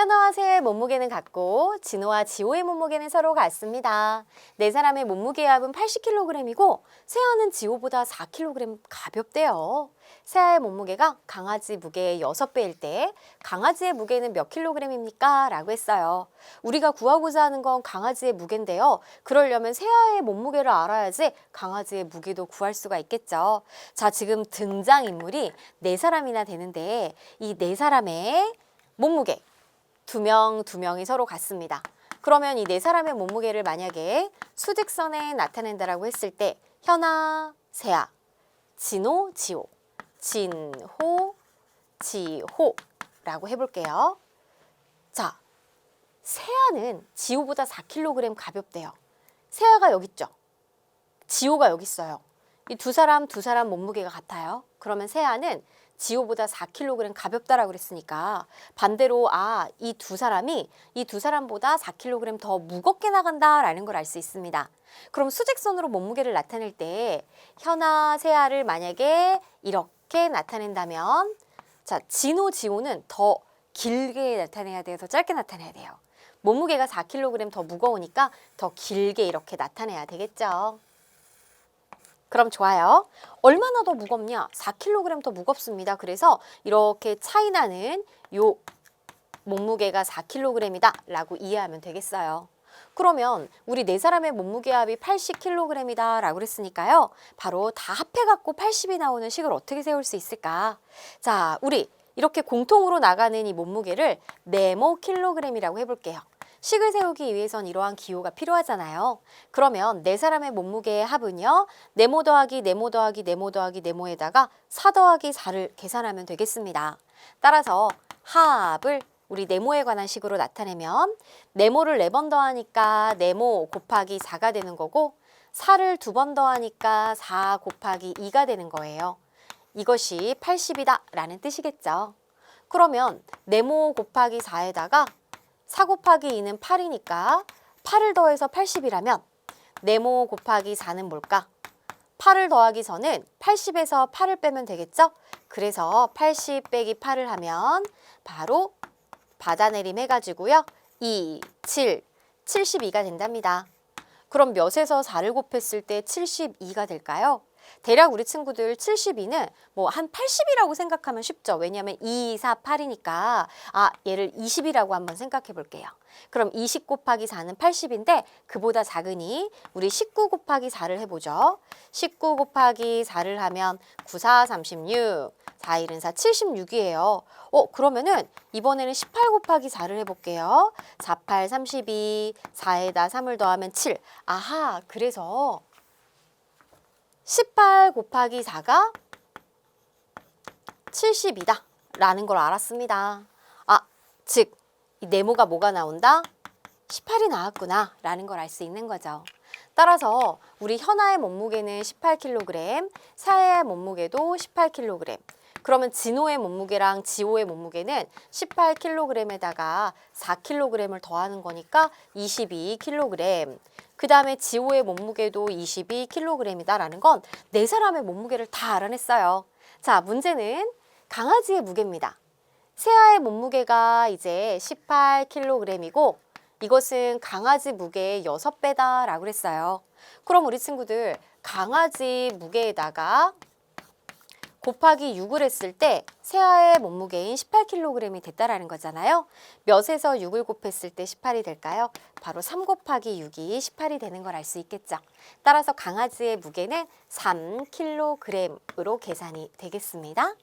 현아와 세아의 몸무게는 같고 진호와 지호의 몸무게는 서로 같습니다. 네 사람의 몸무게 합은 80kg이고 세아는 지호보다 4kg 가볍대요. 세아의 몸무게가 강아지 무게의 6배일 때 강아지의 무게는 몇 킬로그램입니까? 라고 했어요. 우리가 구하고자 하는 건 강아지의 무게인데요. 그러려면 세아의 몸무게를 알아야지 강아지의 무게도 구할 수가 있겠죠. 자, 지금 등장인물이 네 사람이나 되는데 이 네 사람의 몸무게 두 명, 두 명이 서로 같습니다. 그러면 이 네 사람의 몸무게를 만약에 수직선에 나타낸다라고 했을 때 현아, 세아, 진호, 지호, 진호, 지호라고 해볼게요. 자, 세아는 지호보다 4kg 가볍대요. 세아가 여기 있죠. 지호가 여기 있어요. 이 두 사람 두 사람 몸무게가 같아요. 그러면 세아는 지호보다 4kg 가볍다라고 그랬으니까 반대로 아 이 두 사람이 이 두 사람보다 4kg 더 무겁게 나간다라는 걸 알 수 있습니다. 그럼 수직선으로 몸무게를 나타낼 때 현아 세아를 만약에 이렇게 나타낸다면 자 진호 지호는 더 길게 나타내야 돼요. 더 짧게 나타내야 돼요. 몸무게가 4kg 더 무거우니까 더 길게 이렇게 나타내야 되겠죠. 그럼 좋아요. 얼마나 더 무겁냐? 4kg 더 무겁습니다. 그래서 이렇게 차이 나는 요 몸무게가 4kg이다 라고 이해하면 되겠어요. 그러면 우리 네 사람의 몸무게 합이 80kg이다 라고 그랬으니까요. 바로 다 합해갖고 80이 나오는 식을 어떻게 세울 수 있을까? 자, 우리 이렇게 공통으로 나가는 이 몸무게를 네모 킬로그램이라고 해볼게요. 식을 세우기 위해선 이러한 기호가 필요하잖아요. 그러면 네 사람의 몸무게의 합은요. 네모 더하기 네모 더하기 네모 더하기 네모에다가 4 더하기 4를 계산하면 되겠습니다. 따라서 합을 우리 네모에 관한 식으로 나타내면 네모를 네 번 더하니까 네모 곱하기 4가 되는 거고 4를 두 번 더하니까 4 곱하기 2가 되는 거예요. 이것이 80이다 라는 뜻이겠죠. 그러면 네모 곱하기 4에다가 4 곱하기 2는 8이니까 8을 더해서 80이라면 네모 곱하기 4는 뭘까? 8을 더하기 전은 80에서 8을 빼면 되겠죠? 그래서 80 빼기 8을 하면 바로 받아내림 해가지고요. 2, 7, 72가 된답니다. 그럼 몇에서 4를 곱했을 때 72가 될까요? 대략 우리 친구들 72는 뭐 한 80이라고 생각하면 쉽죠. 왜냐하면 2, 4, 8이니까 아 얘를 20이라고 한번 생각해 볼게요. 그럼 20 곱하기 4는 80인데 그보다 작으니 우리 19 곱하기 4를 해보죠. 19 곱하기 4를 하면 9, 4, 36, 4, 1은 4, 76이에요. 어 그러면은 이번에는 18 곱하기 4를 해볼게요. 4, 8, 32, 4에다 3을 더하면 7. 아하 그래서 18 곱하기 4가 72다 라는 걸 알았습니다. 아, 즉, 이 네모가 뭐가 나온다? 18이 나왔구나 라는 걸 알 수 있는 거죠. 따라서 우리 현아의 몸무게는 18kg, 사야의 몸무게도 18kg. 그러면 진호의 몸무게랑 지호의 몸무게는 18kg에다가 4kg을 더하는 거니까 22kg. 그 다음에 지호의 몸무게도 22kg이다라는 건 네 사람의 몸무게를 다 알아냈어요. 자, 문제는 강아지의 무게입니다. 세아의 몸무게가 이제 18kg이고 이것은 강아지 무게의 6배다라고 그랬어요. 그럼 우리 친구들 강아지 무게에다가 곱하기 6을 했을 때 세아의 몸무게인 18kg이 됐다라는 거잖아요. 몇에서 6을 곱했을 때 18이 될까요? 바로 3 곱하기 6이 18이 되는 걸 알 수 있겠죠. 따라서 강아지의 무게는 3kg으로 계산이 되겠습니다.